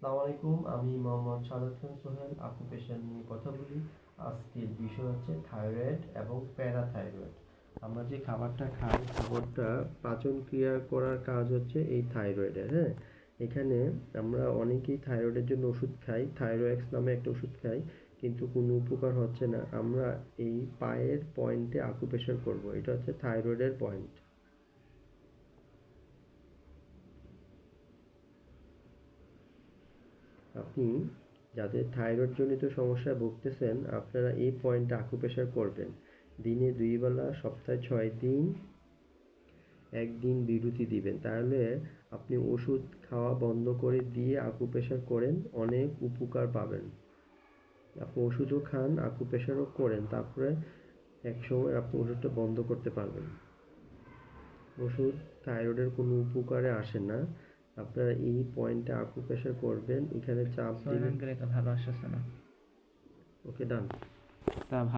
আসসালামু আলাইকুম, আমি মোহাম্মদ সাদাত সোহেল অকুপেশন নিয়ে কথা বলি। আজকের বিষয় হচ্ছে থাইরয়েড এবং প্যারাথাইরয়েড। আমরা যে খাবারটা খাই, খাবারটা পাচন ক্রিয়া করার কাজ হচ্ছে এই থাইরয়েডের হ্যাঁ? এখানে আমরা অনেকেই থাইরয়েডের জন্য ওষুধ খাই থাইরোয়েক্স নামে একটা ওষুধ খাই, কিন্তু কোনো উপকার হচ্ছে না। আমরা এই পায়ের পয়েন্টে আকুপেশার করব, এটা হচ্ছে থাইরয়েডের পয়েন্ট আপনি যাদের থাইরয়েড জনিত সমস্যায় ভুগতেছেন, আপনারা এই পয়েন্টে আকুপ্রেশার করবেন। দিনে দুই বেলা সপ্তাহে ছয় দিন, একদিন বিরতি দিবেন। তাহলে আপনি ওষুধ খাওয়া বন্ধ করে দিয়ে আকুপ্রেশার করেন, অনেক উপকার পাবেন। আপনি ওষুধও খান আকুপ্রেশারও করেন, তারপরে একসময় আপনি ওষুধটা বন্ধ করতে পারবেন। ওষুধ থাইরয়েডের কোনো উপকারে আসে না। আপনারা এই পয়েন্টে আকুপ্রেশার করবেন এখানে চাপ দিবেন ভালো আসছে না। ওকে ডান তা